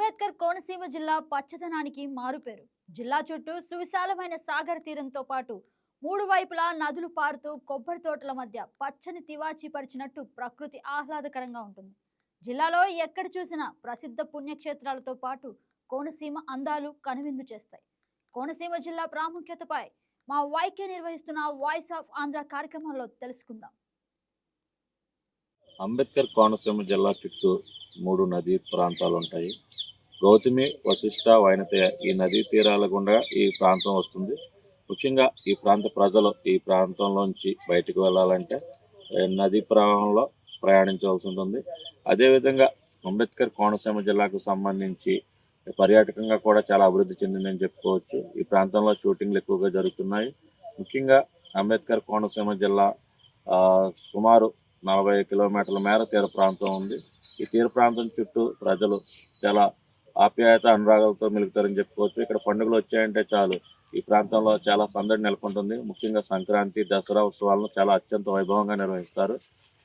అంబేద్కర్ కోనసీమ జిల్లా పచ్చదనానికి మారుపేరు. జిల్లా చుట్టూ సువిశాలమైన సాగర్ తీరంతో పాటు మూడు వైపులా నదులు పారుతూ కొబ్బరి తోటల మధ్య పచ్చని తివాచి పరిచినట్టు ప్రకృతి ఆహ్లాదకరంగా ఉంటుంది. జిల్లాలో ఎక్కడ చూసినా ప్రసిద్ధ పుణ్యక్షేత్రాలతో పాటు కోనసీమ అందాలు కనువిందు చేస్తాయి. కోనసీమ జిల్లా ప్రాముఖ్యతపై మా వైకే నిర్వహిస్తున్న వాయిస్ ఆఫ్ ఆంధ్ర కార్యక్రమంలో తెలుసుకుందాం. అంబేద్కర్ కోనసీమ జిల్లా చుట్టూ మూడు నదీ ప్రాంతాలు ఉంటాయి గౌతమి వశిష్ట వైనతయ ఈ నదీ తీరాల గుండా ఈ ప్రాంతం వస్తుంది. ముఖ్యంగా ఈ ప్రాంత ప్రజలు ఈ ప్రాంతంలోంచి బయటకు వెళ్ళాలంటే నదీ ప్రవాహంలో ప్రయాణించవలసి ఉంటుంది. అదేవిధంగా అంబేద్కర్ కోనసీమ జిల్లాకు సంబంధించి పర్యాటకంగా కూడా చాలా అభివృద్ధి చెందిందని చెప్పుకోవచ్చు. ఈ ప్రాంతంలో షూటింగ్లు ఎక్కువగా జరుగుతున్నాయి. ముఖ్యంగా అంబేద్కర్ కోనసీమ జిల్లా సుమారు నలభై కిలోమీటర్ల మేర తీర ప్రాంతం ఉంది. ఈ తీర ప్రాంతం చుట్టూ ప్రజలు చాలా ఆప్యాయత అనురాగాలతో మెలుగుతారని చెప్పుకోవచ్చు. ఇక్కడ పండుగలు వచ్చాయంటే చాలు. ఈ ప్రాంతంలో చాలా సందడి నెలకొంటుంది. ముఖ్యంగా సంక్రాంతి దసరా ఉత్సవాలను చాలా అత్యంత వైభవంగా నిర్వహిస్తారు.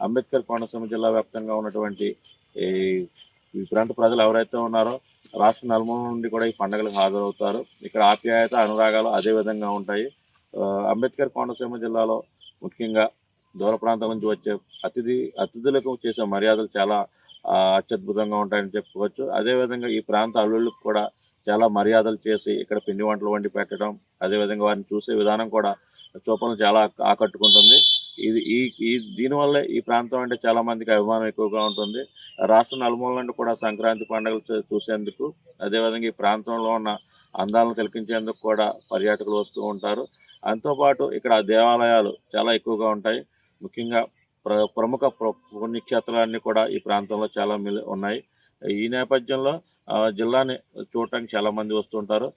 అంబేద్కర్ కోనసీమ జిల్లా వ్యాప్తంగా ఉన్నటువంటి ఈ ఈ ప్రాంత ప్రజలు ఎవరైతే ఉన్నారో రాష్ట్ర నలుమూల నుండి కూడా ఈ పండుగలకు హాజరవుతారు. ఇక్కడ ఆప్యాయత అనురాగాలు అదే విధంగా ఉంటాయి. అంబేద్కర్ కోనసీమ జిల్లాలో ముఖ్యంగా దూర ప్రాంతం నుంచి వచ్చే అతిథి అతిథులకు చేసే మర్యాదలు చాలా అత్యద్భుతంగా ఉంటాయని చెప్పుకోవచ్చు. అదేవిధంగా ఈ ప్రాంత అల్లుళ్ళకు కూడా చాలా మర్యాదలు చేసి ఇక్కడ పిండి వంటలు వండి పెట్టడం అదేవిధంగా వారిని చూసే విధానం కూడా చూపలను చాలా ఆకట్టుకుంటుంది. ఇది ఈ ఈ దీనివల్లే ఈ ప్రాంతం అంటే చాలా మందికి అభిమానం ఎక్కువగా ఉంటుంది. రాష్ట్ర నలుమూల నుండి కూడా సంక్రాంతి పండుగలు చూసేందుకు అదేవిధంగా ఈ ప్రాంతంలో ఉన్న అందాలను తిలకించేందుకు కూడా పర్యాటకులు వస్తూ ఉంటారు. అంతోపాటు ఇక్కడ దేవాలయాలు చాలా ఎక్కువగా ఉంటాయి. ముఖ్యంగా ప్ర ప్రముఖ పుణ్యక్షేత్రాలన్నీ కూడా ఈ ప్రాంతంలో చాలా మిల- ఉన్నాయి. ఈ నేపథ్యంలో జిల్లాని చూడటానికి చాలామంది వస్తుంటారు.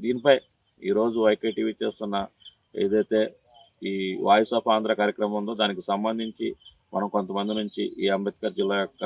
దీనిపై ఈరోజు వైకే టీవీ చేస్తున్న ఏదైతే ఈ వాయిస్ ఆఫ్ ఆంధ్ర కార్యక్రమం ఉందో దానికి సంబంధించి మనం కొంతమంది నుంచి ఈ అంబేద్కర్ జిల్లా యొక్క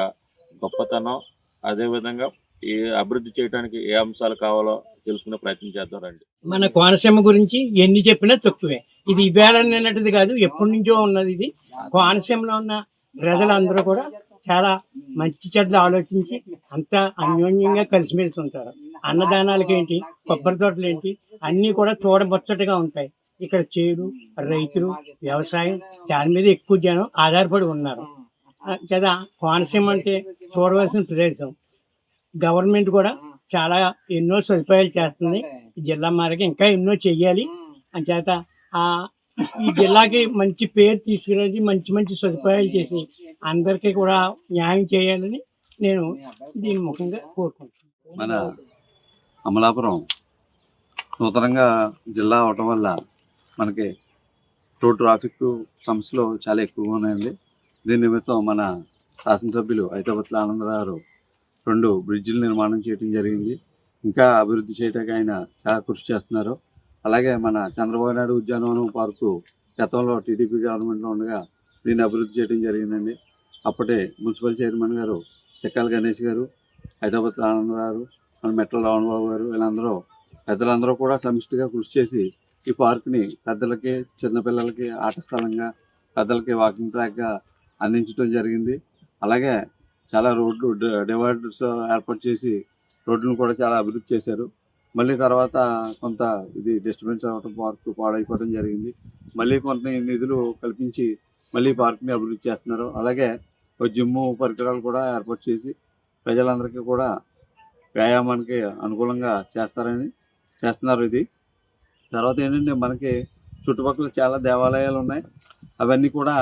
గొప్పతనం అదేవిధంగా ఈ అభివృద్ధి చేయడానికి ఏ అంశాలు కావాలో తెలుసుకునే ప్రయత్నం చేద్దాం రండి. మన కోనసీమ గురించి ఎన్ని చెప్పినా తక్కువే. ఇది ఇవాళ నిన్నటిది కాదు ఎప్పటి నుంచో ఉన్నది ఇది. కోనసీమలో ఉన్న ప్రజలందరూ కూడా చాలా మంచి చెడ్డలు ఆలోచించి అంతా అన్యోన్యంగా కలిసిమెలిసి ఉంటారు. అన్నదానాలకి ఏంటి కొబ్బరి తోటలు ఏంటి అన్నీ కూడా చూడముచ్చటగా ఉంటాయి. ఇక్కడ చేడు రైతులు వ్యవసాయం దాని మీద ఎక్కువ జనం ఆధారపడి ఉన్నారు. కదా కోనసీమ అంటే చూడవలసిన ప్రదేశం. గవర్నమెంట్ కూడా చాలా ఎన్నో సదుపాయాలు చేస్తుంది. జిల్లా మేరకు ఇంకా ఎన్నో చెయ్యాలి. అంచేత ఆ ఈ జిల్లాకి మంచి పేరు తీసుకురాసి మంచి మంచి సదుపాయాలు చేసి అందరికీ కూడా న్యాయం చేయాలని నేను దీని ముఖంగా కోరుకుంటున్నాను. మన అమలాపురం నూతనంగా జిల్లా అవటం వల్ల మనకి రోడ్ ట్రాఫిక్ సమస్యలు చాలా ఎక్కువగా ఉన్నాయండి. దీని నిమిత్తం మన శాసనసభ్యులు ఐతపత్ల ఆనందరావు గారు రెండు బ్రిడ్జిలు నిర్మాణం చేయడం జరిగింది. ఇంకా అభివృద్ధి చేయడానికి ఆయన చాలా కృషి చేస్తున్నారు. అలాగే మన చంద్రబాబు నాయుడు ఉద్యానవనం పార్కు గతంలో టీడీపీ గవర్నమెంట్లో ఉండగా దీన్ని అభివృద్ధి చేయడం జరిగిందండి. అప్పటి మున్సిపల్ చైర్మన్ గారు చెక్కాల గణేష్ గారు హైదరాబాద్ ఆనందరావు మన మెట్ల రావణబాబు గారు వీళ్ళందరూ పెద్దలందరూ కూడా సమిష్టిగా కృషి చేసి ఈ పార్క్ని పెద్దలకి చిన్నపిల్లలకి ఆట స్థలంగా పెద్దలకి వాకింగ్ ట్రాక్గా అందించడం జరిగింది. అలాగే చాలా రోడ్లు డివైడర్స్ ఏర్పాటు చేసి రోడ్లను కూడా చాలా అభివృద్ధి చేశారు. మళ్ళీ తర్వాత కొంత ఇది డిస్టర్బెన్స్ అవ్వడం పార్క్ పాడైపోవడం జరిగింది. మళ్ళీ కొంత నిధులు కల్పించి మళ్ళీ పార్క్ని అభివృద్ధి చేస్తున్నారు. అలాగే ఒక జిమ్ పరికరాలు కూడా ఏర్పాటు చేసి ప్రజలందరికీ కూడా వ్యాయామానికి అనుకూలంగా చేస్తారని చేస్తున్నారు ఇది. తర్వాత ఏంటంటే మనకి చుట్టుపక్కల చాలా దేవాలయాలు ఉన్నాయి. అవన్నీ కూడా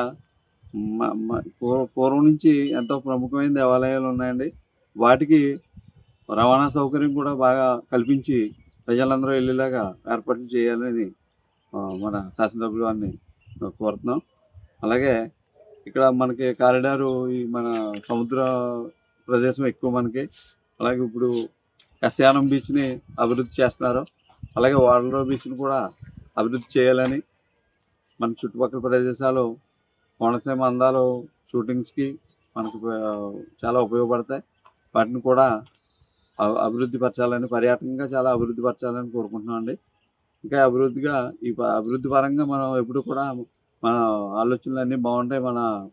పూర్వ పూర్వం నుంచి ఎంతో ప్రముఖమైన దేవాలయాలు ఉన్నాయండి. వాటికి రవాణా సౌకర్యం కూడా బాగా కల్పించి ప్రజలందరూ వెళ్ళేలాగా ఏర్పాట్లు చేయాలని మన శాసనసభ్యులు వారిని కోరుతున్నాం. అలాగే ఇక్కడ మనకి కారిడారు ఈ మన సముద్ర ప్రదేశం ఎక్కువ మనకి. అలాగే ఇప్పుడు కస్యానం బీచ్ని అభివృద్ధి చేస్తున్నారు. అలాగే వాడలో బీచ్ని కూడా అభివృద్ధి చేయాలని మన చుట్టుపక్కల ప్రదేశాలు కోనసీమ అందాలు షూటింగ్స్కి మనకు చాలా ఉపయోగపడతాయి. వాటిని కూడా అభివృద్ధి పరచాలని పర్యాటకంగా చాలా అభివృద్ధి పరచాలని కోరుకుంటున్నాం అండి. ఇంకా అభివృద్ధిగా ఈ ప- అభివృద్ధి పరంగా మనం ఎప్పుడు కూడా మన ఆలోచనలు అన్నీ బాగుంటాయి మన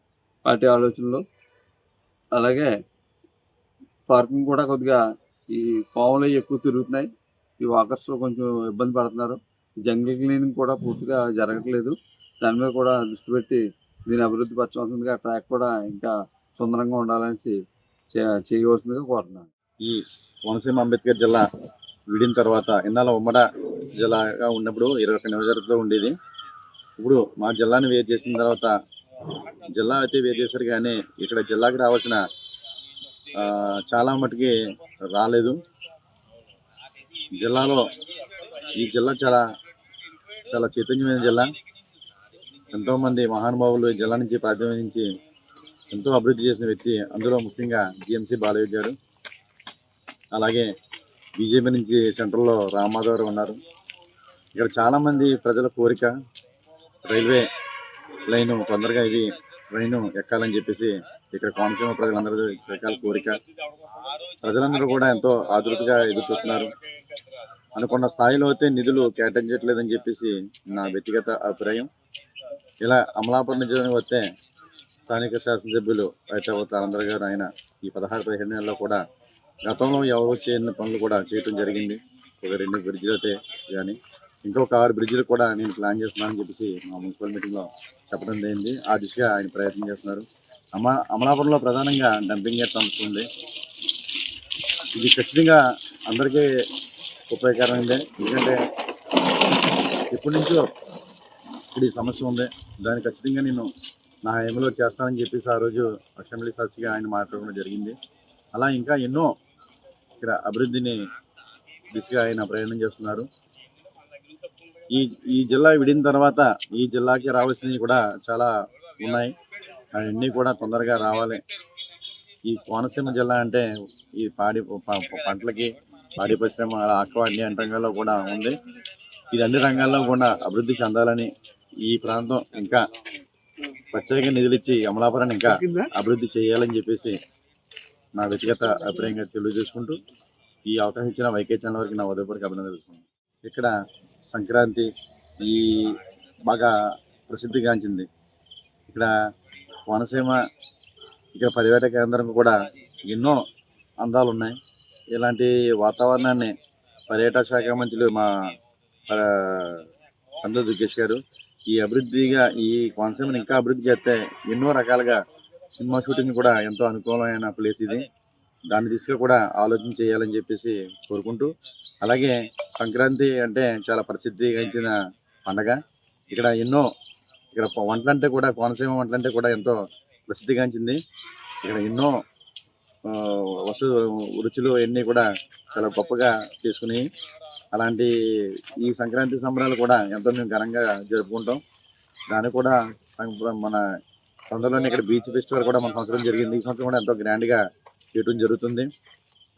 పార్టీ ఆలోచనలు. అలాగే పార్కింగ్ కూడా కొద్దిగా ఈ పాములు అవి ఎక్కువ తిరుగుతున్నాయి. ఈ వాకర్స్ కొంచెం ఇబ్బంది పడుతున్నారు. జంగిల్ క్లీనింగ్ కూడా పూర్తిగా జరగట్లేదు. దాని మీద కూడా దృష్టి పెట్టి దీన్ని అభివృద్ధి పరచవలసిందిగా ట్రాక్ కూడా ఇంకా సుందరంగా ఉండాలని చే- చేయవలసిందిగా కోరుతున్నాను. ఈ కోనసీమ అంబేద్కర్ జిల్లా విడిన తర్వాత ఇందాల ఉమ్మడ జిల్లాగా ఉన్నప్పుడు ఇరవై ఒక్క నియోజకవర్గంలో ఉండేది. ఇప్పుడు మా జిల్లాని వేరు చేసిన తర్వాత జిల్లా అయితే వేరు చేశారు కానీ ఇక్కడ జిల్లాకి రావాల్సిన చాలా మటుకి రాలేదు. జిల్లాలో ఈ జిల్లా చాలా చాలా చైతన్యమైన జిల్లా. ఎంతోమంది మహానుభావులు ఈ జిల్లా నుంచి ప్రాతినిధించి ఎంతో అభివృద్ధి చేసిన వ్యక్తి. అందులో ముఖ్యంగా జిఎంసీ బాలయ్య గారు. అలాగే బీజేపీ నుంచి సెంట్రల్లో రామాధవ్ ఉన్నారు. ఇక్కడ చాలామంది ప్రజల కోరిక రైల్వే లైన్ తొందరగా ఇవి ట్రైన్ ఎక్కాలని చెప్పేసి ఇక్కడ కోనసీమ ప్రజలందరూ రకాల కోరిక. ప్రజలందరూ కూడా ఎంతో ఆతృతగా ఎదురు చూస్తున్నారు అనుకున్న స్థాయిలో అయితే నిధులు కేటాయించట్లేదని చెప్పేసి నా వ్యక్తిగత అభిప్రాయం. ఇలా అమలాపురం నిజానికి వస్తే స్థానిక శాసనసభ్యులు అయితే ఆనందర్ గారు ఆయన ఈ పదహారు పదిహేడు నెలల్లో కూడా గతంలో ఎవరు చేయని పనులు కూడా చేయటం జరిగింది. ఒక రెండు బ్రిడ్జిలు అయితే కానీ ఇంకొక ఆరు బ్రిడ్జ్లు కూడా నేను ప్లాన్ చేస్తున్నానని చెప్పేసి మా మున్సిపల్ మీటింగ్లో చెప్పడం జరిగింది. ఆ దిశగా ఆయన ప్రయత్నం చేస్తున్నారు. అమ అమలాపురంలో ప్రధానంగా డంపింగ్ యార్డ్ సంస్థ ఉంది ఇది ఖచ్చితంగా అందరికీ ఉపయోగకరమైందే ఎందుకంటే ఎప్పటి నుంచో ఇప్పుడు ఈ సమస్య ఉంది. దాన్ని ఖచ్చితంగా నేను నా హయాంలో చేస్తానని చెప్పేసి ఆ రోజు అసెంబ్లీ సాక్షిగా ఆయన మాట్లాడడం జరిగింది. అలా ఇంకా ఎన్నో ఇక్కడ అభివృద్ధిని దిశగా ఆయన ప్రయాణం చేస్తున్నారు. ఈ ఈ జిల్లా విడిన తర్వాత ఈ జిల్లాకి రావాల్సినవి కూడా చాలా ఉన్నాయి. అవన్నీ కూడా తొందరగా రావాలి. ఈ కోనసీమ జిల్లా అంటే ఈ పాడి పంటలకి పాడి పరిశ్రమ ఆక్వా అన్ని రంగాల్లో కూడా ఉంది. ఇది అన్ని రంగాల్లో కూడా అభివృద్ధి చెందాలని ఈ ప్రాంతం ఇంకా ప్రత్యేక నిధులు ఇచ్చి అమలాపురాన్ని ఇంకా అభివృద్ధి చేయాలని చెప్పేసి నా వ్యక్తిగత అభిప్రాయంగా తెలియజేసుకుంటూ ఈ అవకాశం ఇచ్చిన వైకే ఛానల్ వారికి నా ఉదయపడికి అభినందన తెలుసుకుంటాను ఇక్కడ సంక్రాంతి ఈ బాగా ప్రసిద్ధిగాంచింది. ఇక్కడ కోనసీమ ఇక్కడ పర్యాటక కేంద్రం కూడా ఎన్నో అందాలు ఉన్నాయి ఇలాంటి వాతావరణాన్ని పర్యాటక శాఖ మంత్రులు మా పండు దుర్గేష్ గారు ఈ అభివృద్ధిగా ఈ కోనసీమను ఇంకా అభివృద్ధి చేస్తే ఎన్నో రకాలుగా సినిమా షూటింగ్ కూడా ఎంతో అనుకూలమైన ప్లేస్ ఇది. దాని దిశగా కూడా ఆలోచన చేయాలని చెప్పేసి కోరుకుంటూ అలాగే సంక్రాంతి అంటే చాలా ప్రసిద్ధిగాంచిన పండగ. ఇక్కడ ఎన్నో ఇక్కడ వంటలంటే కూడా కోనసీమ వంటలంటే కూడా ఎంతో ప్రసిద్ధిగాంచింది. ఇక్కడ ఎన్నో వస్తు రుచులు అన్నీ కూడా చాలా గొప్పగా చేసుకుని అలాంటి ఈ సంక్రాంతి సంబరాలు కూడా ఎంతో మేము ఘనంగా జరుపుకుంటాం. దాన్ని కూడా మన తొందరలోనే ఇక్కడ బీచ్ ఫెస్టివల్ కూడా మన సంవత్సరం జరిగింది. ఈ సంవత్సరం కూడా ఎంతో గ్రాండ్గా చేయటం జరుగుతుంది.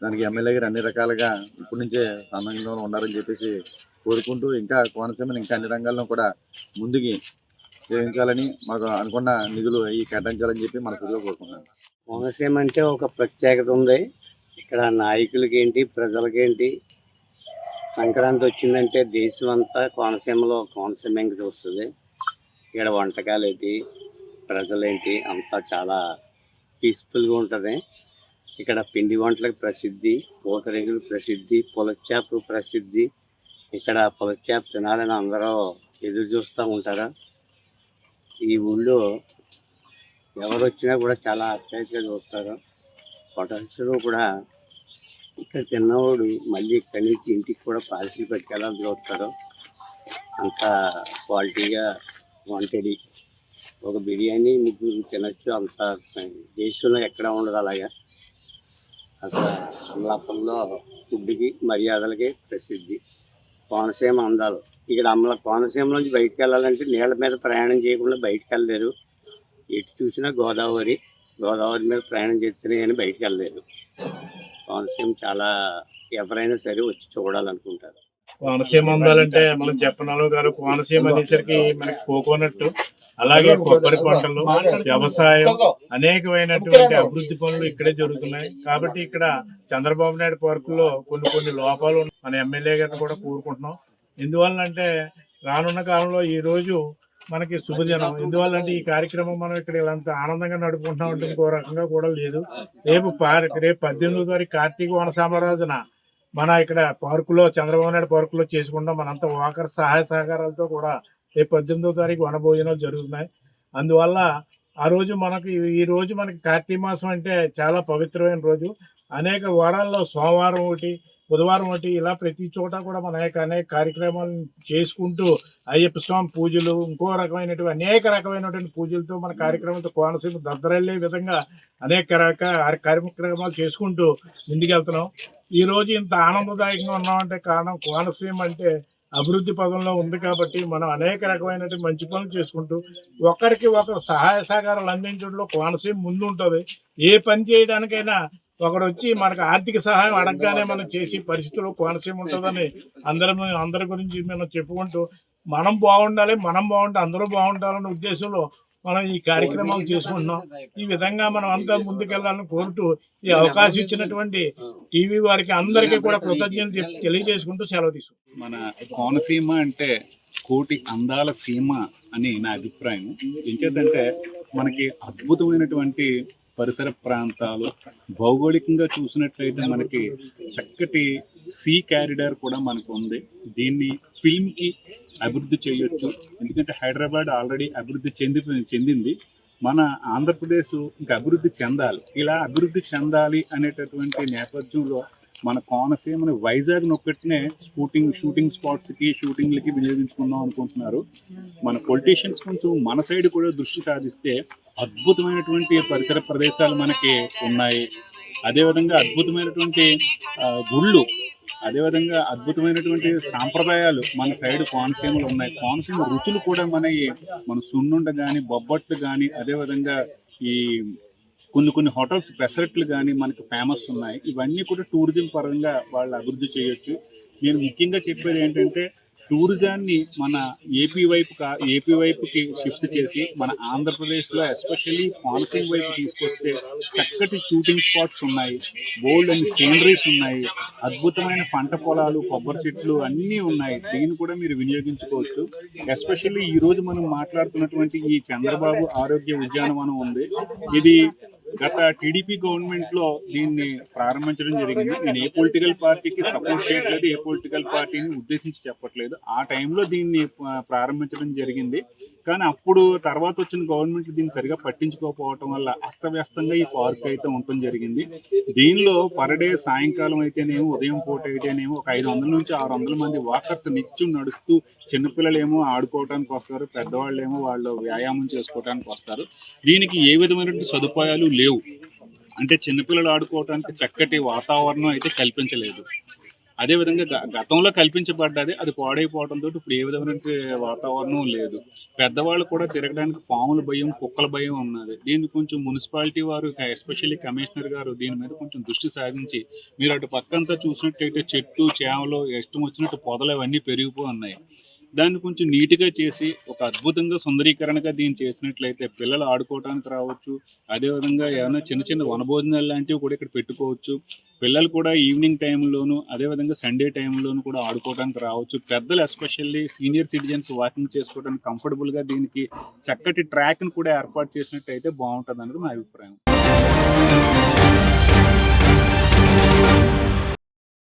దానికి ఎమ్మెల్యే గారు అన్ని రకాలుగా ఇప్పటి నుంచే సమయంలో ఉండాలని చెప్పేసి కోరుకుంటూ ఇంకా కోనసీమని ఇంకా అన్ని రంగాల్లో కూడా ముందుకి చేయించాలని మాకు అనుకున్న నిధులు అవి కేటాయించాలని చెప్పి మన మనసులో కోరుకుంటున్నాను. కోనసీమ అంటే ఒక ప్రత్యేకత ఉంది. ఇక్కడ నాయకులకేంటి ప్రజలకేంటి సంక్రాంతి వచ్చిందంటే దేశం అంతా కోనసీమలో కోనసీమ ఇంక చూస్తుంది. ఇక్కడ వంటకాలు ఏంటి ప్రజలేంటి అంతా చాలా పీస్ఫుల్గా ఉంటుంది. ఇక్కడ పిండి వంటలకు ప్రసిద్ధి పూతరేగులు ప్రసిద్ధి పులచాపు ప్రసిద్ధి. ఇక్కడ పులచాపు తినాలని అందరూ ఎదురు చూస్తూ ఉంటారు? ఈ ఊళ్ళో ఎవరు వచ్చినా కూడా చాలా అత్యాశగా చూస్తారు. హోటల్స్లో కూడా ఇక్కడ తిన్నవాడు మళ్ళీ ఇక్కడి నుంచి ఇంటికి కూడా పాలసీలు పెట్టేలా చూస్తారు. అంత క్వాలిటీగా వంటది ఒక బిర్యానీ ముగ్గురు తినచ్చు అంత దేశంలో ఎక్కడ ఉండదు అలాగా. అసలు అమలాపురంలో ఫుడ్కి మర్యాదలకి ప్రసిద్ధి. కోనసీమ అందాలు. ఇక్కడ అమల కోనసీమ నుంచి బయటకు వెళ్ళాలంటే నీళ్ళ మీద ప్రయాణం చేయకుండా బయటకు వెళ్ళలేరు. ఎటు చూసినా గోదావరి గోదావరి మీద ప్రయాణం చేస్తేనే కానీ బయటకు వెళ్ళలేరు. కోనసీమ చాలా ఎవరైనా సరే వచ్చి చూడాలనుకుంటారు. కోనసీమ ఉండాలంటే మనం చెప్పనాలో గారు కోనసీమ అనేసరికి మనకి కోకోనట్టు అలాగే కొబ్బరి పంటలు వ్యవసాయం అనేకమైనటువంటి అభివృద్ధి పనులు ఇక్కడే జరుగుతున్నాయి. కాబట్టి ఇక్కడ చంద్రబాబు నాయుడు పార్కులో కొన్ని కొన్ని లోపాలు మన ఎమ్మెల్యే గారిని కూడా కోరుకుంటున్నాం. ఎందువల్ల అంటే రానున్న కాలంలో ఈ రోజు మనకి శుభదినం. ఎందువల్లంటే ఈ కార్యక్రమం మనం ఇక్కడ ఇలాంత ఆనందంగా నడుపుకుంటున్నాం అంటే ఇంకో రకంగా కూడా లేదు. రేపు రేపు పద్దెనిమిదో తారీఖు కార్తీక వన సామరాజున మన ఇక్కడ పార్కులో చంద్రబాబు నాయుడు పార్కులో చేసుకుంటాం. మనంతా వాకర్ సహాయ సహకారాలతో కూడా రేపు పద్దెనిమిదో తారీఖు వనభోజనాలు జరుగుతున్నాయి. అందువల్ల ఆ రోజు మనకి ఈ రోజు మనకి కార్తీక మాసం అంటే చాలా పవిత్రమైన రోజు. అనేక వారాల్లో సోమవారం ఒకటి బుధవారం ఒకటి ఇలా ప్రతి చోట కూడా మన యొక్క అనేక కార్యక్రమాలు చేసుకుంటూ అయ్యప్ప స్వామి పూజలు ఇంకో రకమైనటువంటి అనేక రకమైనటువంటి పూజలతో మన కార్యక్రమంతో కోనసీమ దద్దరెళ్ళే విధంగా అనేక రకాల కార్యక్రమాలు చేసుకుంటూ ముందుకెళ్తున్నాం. ఈ రోజు ఇంత ఆనందదాయకంగా ఉన్నామంటే కారణం కోనసీమ అంటే అభివృద్ధి పదంలో ఉంది కాబట్టి మనం అనేక రకమైనటువంటి మంచి పనులు చేసుకుంటూ ఒకరికి ఒకరు సహాయ సహకారాలు అందించడంలో కోనసీమ ముందు ఉంటుంది ఏ పని చేయడానికైనా ఒకరు వచ్చి మనకు ఆర్థిక సహాయం అడగగానే మనం చేసే పరిస్థితుల్లో కోనసీమ ఉంటుందని అందరం అందరి గురించి మనం చెప్పుకుంటూ మనం బాగుండాలి మనం బాగుంటే అందరూ బాగుంటారన్న ఉద్దేశంలో మనం ఈ కార్యక్రమాలు చేసుకుంటున్నాం. ఈ విధంగా మనం అంతా ముందుకెళ్ళాలని కోరుతూ ఈ అవకాశం ఇచ్చినటువంటి టీవీ వారికి అందరికీ కూడా కృతజ్ఞతలు తెలియజేసుకుంటూ సెలవు తీసుకుంటాం మన కోనసీమ అంటే కోటి అందాల సీమ అని నా అభిప్రాయం. ఎంచేతంటే మనకి అద్భుతమైనటువంటి పరిసర ప్రాంతాలు భౌగోళికంగా చూసినట్లయితే మనకి చక్కటి సీ క్యారిడార్ కూడా మనకు ఉంది. దీన్ని ఫిల్మ్కి అభివృద్ధి చేయొచ్చు. ఎందుకంటే హైదరాబాద్ ఆల్రెడీ అభివృద్ధి చెంది చెందింది. మన ఆంధ్రప్రదేశ్ ఇంకా అభివృద్ధి చెందాలి. ఇలా అభివృద్ధి చెందాలి అనేటటువంటి నేపథ్యంలో మన కోనసీమని వైజాగ్ ఒక్కటినే షూటింగ్ షూటింగ్ స్పాట్స్కి షూటింగ్లకి వినియోగించుకుందాం అనుకుంటున్నారు. మన పొలిటీషియన్స్ కొంచెం మన సైడ్ కూడా దృష్టి సాధిస్తే అద్భుతమైనటువంటి పరిసర ప్రదేశాలు మనకి ఉన్నాయి. అదేవిధంగా అద్భుతమైనటువంటి గుళ్ళు అదేవిధంగా అద్భుతమైనటువంటి సాంప్రదాయాలు మన సైడ్ కోనసీమలు ఉన్నాయి. కోనసీమ రుచులు కూడా మనకి మన సున్నుండ కానీ బొబ్బట్లు కానీ అదేవిధంగా ఈ కొన్ని కొన్ని హోటల్స్ పెసరట్లు కానీ మనకి ఫేమస్ ఉన్నాయి. ఇవన్నీ కూడా టూరిజం పరంగా వాళ్ళు అభివృద్ధి చేయొచ్చు. నేను ముఖ్యంగా చెప్పేది ఏంటంటే టూరిజాన్ని మన ఏపీ వైపు ఏపీ వైపుకి షిఫ్ట్ చేసి మన ఆంధ్రప్రదేశ్లో ఎస్పెషల్లీ కోనసీమ వైపు తీసుకొస్తే చక్కటి షూటింగ్ స్పాట్స్ ఉన్నాయి. బోల్డ్ అండ్ సీనరీస్ ఉన్నాయి. అద్భుతమైన పంట పొలాలు కొబ్బరి చెట్లు అన్నీ ఉన్నాయి. దీన్ని కూడా మీరు వినియోగించుకోవచ్చు. ఎస్పెషల్లీ ఈరోజు మనం మాట్లాడుతున్నటువంటి ఈ చంద్రబాబు ఆరోగ్య ఉద్యానవనం ఉంది. ఇది గత టీడీపీ గవర్నమెంట్లో దీన్ని ప్రారంభించడం జరిగింది. నేను ఏ పొలిటికల్ పార్టీకి సపోర్ట్ చేయట్లేదు ఏ పొలిటికల్ పార్టీని ఉద్దేశించి చెప్పట్లేదు. ఆ టైంలో దీన్ని ప్రారంభించడం జరిగింది. కానీ అప్పుడు తర్వాత వచ్చిన గవర్నమెంట్ దీన్ని సరిగా పట్టించుకోకపోవటం వల్ల అస్తవ్యస్తంగా ఈ పార్క్ అయితే ఉండటం జరిగింది. దీనిలో పర్ డే సాయంకాలం అయితేనేమో ఉదయం పూట అయితేనేమో ఒక ఐదు వందల నుంచి ఆరు వందల మంది వాకర్స్ నిత్యం నడుస్తూ చిన్నపిల్లలు ఏమో ఆడుకోవడానికి వస్తారు పెద్దవాళ్ళు ఏమో వాళ్ళు వ్యాయామం చేసుకోవడానికి వస్తారు. దీనికి ఏ విధమైనటువంటి సదుపాయాలు లేవు. అంటే చిన్నపిల్లలు ఆడుకోవడానికి చక్కటి వాతావరణం అయితే కల్పించలేదు. అదేవిధంగా గ- గతంలో కల్పించబడ్డది అది పాడైపోవడంతో ఇప్పుడు ఏ విధమైన వాతావరణం లేదు. పెద్దవాళ్ళు కూడా తిరగడానికి పాముల భయం కుక్కల భయం ఉన్నది. దీన్ని కొంచెం మున్సిపాలిటీ వారు ఎస్పెషల్లీ కమిషనర్ గారు దీని మీద కొంచెం దృష్టి సాధించి మీరు అటు పక్కంతా చూసినట్టయితే చెట్టు చేమలు ఇష్టం వచ్చినట్టు పొదలు అవన్నీ పెరిగిపోయి ఉన్నాయి. దాన్ని కొంచెం నీట్గా చేసి ఒక అద్భుతంగా సుందరీకరణగా దీన్ని చేసినట్లయితే పిల్లలు ఆడుకోవడానికి రావచ్చు. అదేవిధంగా ఏమైనా చిన్న చిన్న వనభోజనాలు లాంటివి కూడా ఇక్కడ పెట్టుకోవచ్చు. పిల్లలు కూడా ఈవినింగ్ టైంలోను అదేవిధంగా సండే టైంలోను కూడా ఆడుకోవడానికి రావచ్చు. పెద్దలు ఎస్పెషల్లీ సీనియర్ సిటిజన్స్ వాకింగ్ చేసుకోవడానికి కంఫర్టబుల్గా దీనికి చక్కటి ట్రాక్ను కూడా ఏర్పాటు చేసినట్టయితే బాగుంటుంది అనేది మా అభిప్రాయం.